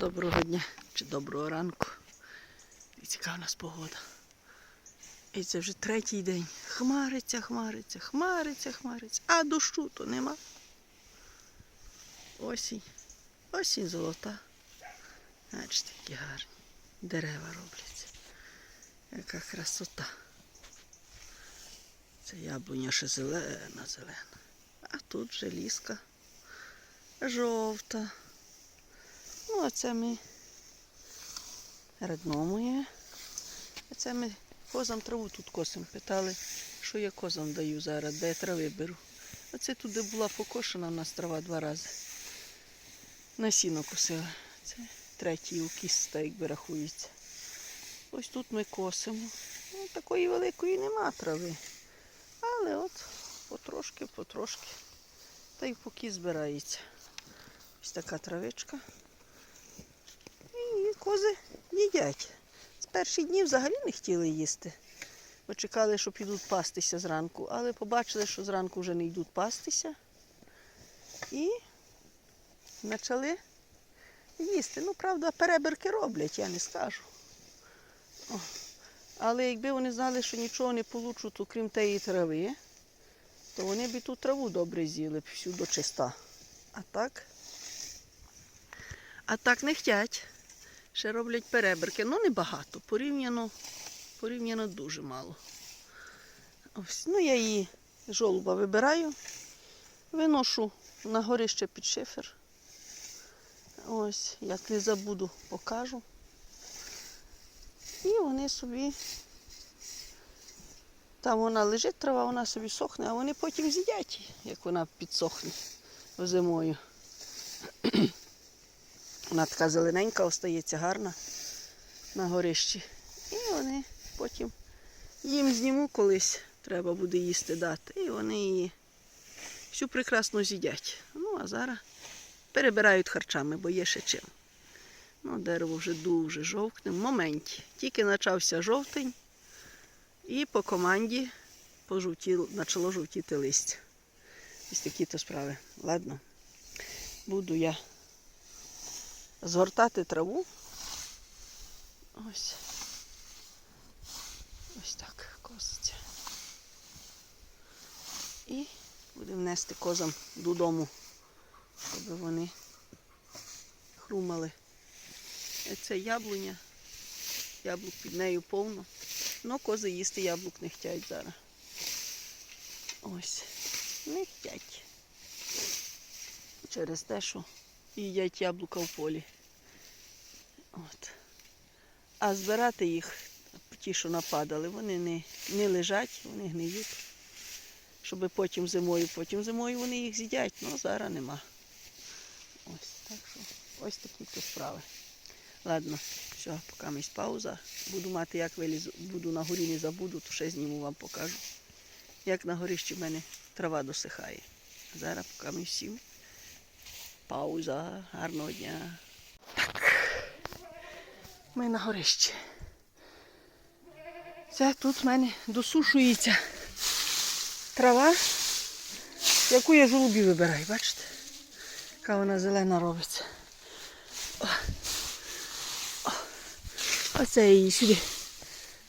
Доброго дня чи доброго ранку. І цікава у нас погода. І це вже третій день. Хмариться, хмариться, хмариться, хмариться. А дощу то нема. Осінь. Осінь золота. Бачите, які гарні. Дерева робляться. Яка красота. Це яблуня ще зелена, зелена. А тут вже ліска жовта. Ну, а це ми редномує. А це ми козам траву тут косимо. Питали, що я козам даю зараз, де я трави беру. Оце туди була покошена у нас трава два рази. На сіно косила. Це третій укіс, так якби рахується. Ось тут ми косимо. Ну, такої великої нема трави. Але от потрошки, потрошки. Та й поки збирається. Ось така травичка. І кози їдять. З перших днів взагалі не хотіли їсти. Ми чекали, що підуть пастися зранку, але побачили, що зранку вже не йдуть пастися. І почали їсти. Ну, правда, перебірки роблять, я не скажу. О. Але якби вони знали, що нічого не получать, окрім тієї трави, то вони б і ту траву добре з'їли б всю до чиста. А так? А так не хотять. Ще роблять перебірки. Ну, небагато. Порівняно, порівняно дуже мало. Ось. Ну, я її жолуба вибираю, виношу на горище під шифер. Ось, як не забуду, покажу. І вони собі. Там вона лежить, трава, вона собі сохне, а вони потім з'їдять, як вона підсохне зимою. Вона така зелененька остається, гарна на горищі. І вони потім їм зніму колись, треба буде їсти дати. І вони її всю прекрасно з'їдять. Ну, а зараз перебирають харчами, бо є ще чим. Ну, дерево вже дуже жовтне. В моменті. Тільки почався жовтень і по команді пожовтіло, почало жовтіти листя. Ось такі то справи. Ладно, буду я згортати траву. Ось. Ось так коситься. І будемо нести козам додому, щоб вони хрумали. Це яблуня. Яблук під нею повно. Ну, кози їсти яблук не хочуть зараз. Ось. Не хочуть. Через те, що їдять яблука в полі. От. А збирати їх, ті, що нападали, вони не, не лежать, вони гниють. Щоб потім зимою, потім зимою вони їх з'їдять, ну зараз нема. Ось так що ось такі то справи. Ладно, все, поки місць пауза. Буду мати, як вилізу, буду на горі не забуду, то ще зніму вам покажу. Як на горищі в мене трава досихає. Зараз поки ми всім. Пауза, гарного дня. Так. Ми на горищі. Це тут в мене досушується трава, яку я жолубі вибираю, бачите? Яка вона зелена робиться. О. О. Оце я її сюди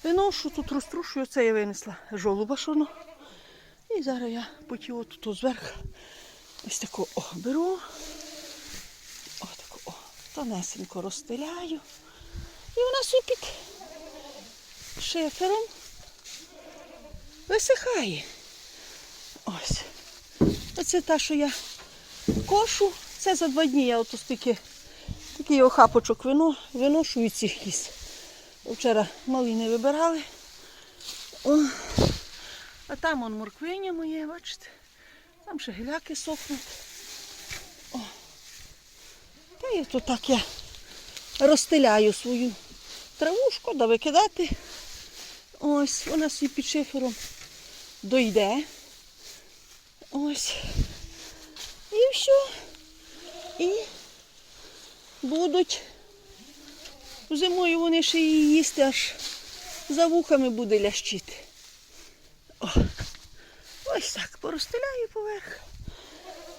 виношу, тут розтрушую, оце я винесла жолуба шоно. І зараз я потім тут зверху ось таку о, беру. Тонесенько розстеляю. І вона собі під шифером висихає. Ось. Оце та, що я кошу. Це за два дні я ото стільки такий охапочок вино, виношу від цих кіз. Вчора малі не вибирали. О. А там он морквиня моє, бачите. Там ще гіляки сохнуть. І то так я розстеляю свою траву, шкода викидати. Ось, вона собі під шифером дойде. Ось. І все. І будуть. Зимою вони ще її їсти, аж за вухами буде лящити. О. Ось так, порозстеляю поверх,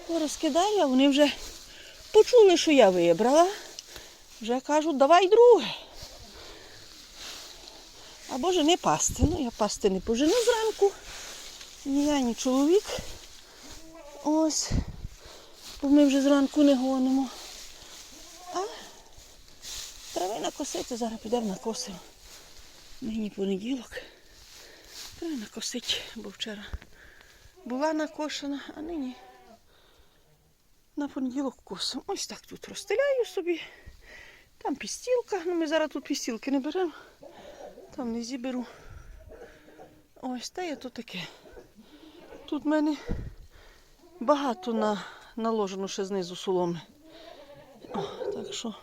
порозкидаю, а вони вже почули, що я вибрала. Вже кажуть, давай друге. Або жени пасти. Ну, я пасти не пожену зранку. Ні я, ні чоловік. Ось. Бо ми вже зранку не гонимо. А трави накосити, зараз підемо накосимо. Нині понеділок. Треба накосити, бо вчора була накошена, а нині на понеділок косимо. Ось так тут розстеляю собі. Там пістілка. Ну, ми зараз тут пістілки не беремо. Там не зіберу. Ось, та є то таке. Тут в мене багато на, наложено ще знизу соломи. О, так що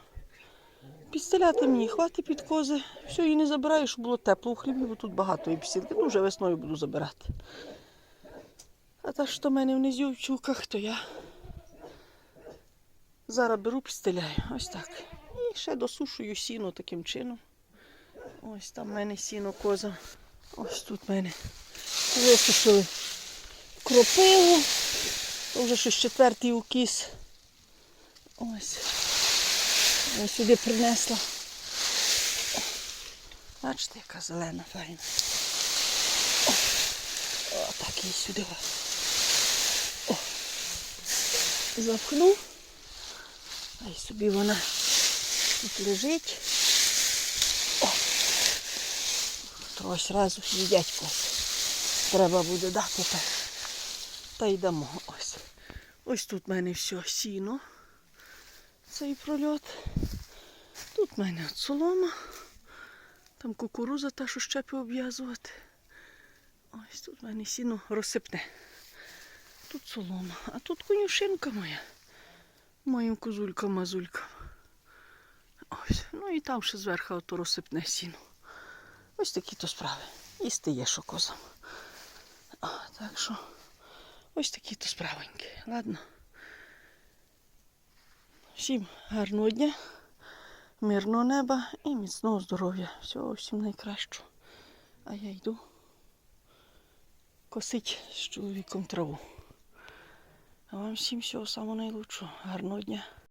підстеляти мені хватить під кози. Все, її не забираю, щоб було тепло у хлібі, бо тут багато і пістілки. Ну, вже весною буду забирати. А та, що в мене в чулках, то я зараз беру, підстеляю. Ось так. І ще досушую сіно таким чином. Ось там в мене сіно коза. Ось тут в мене висушили кропиву. Вже щось четвертий укіс. Ось. Я сюди принесла. Бачите, яка зелена файна. О, так її сюди. О. Запхну. А собі вона тут лежить. О. То разу їдять коси. Треба буде дати так. Та й. Ось. Ось тут в мене все сіно. Цей прольот. Тут в мене солома. Там кукуруза та, що щепи обв'язувати. Ось тут в мене сіно розсипне. Тут солома. А тут конюшинка моя. Моїм козулькам-мазулькам. Ось. Ну і там ще зверху ото розсипне сіно. Ось такі то справи. Їсти є що козам. А, так що ось такі то справеньки. Ладно. Всім гарного дня, мирного неба і міцного здоров'я. Всього всім найкращого. А я йду косить з чоловіком траву. А вам всім всього самого найлучшого. Гарного дня.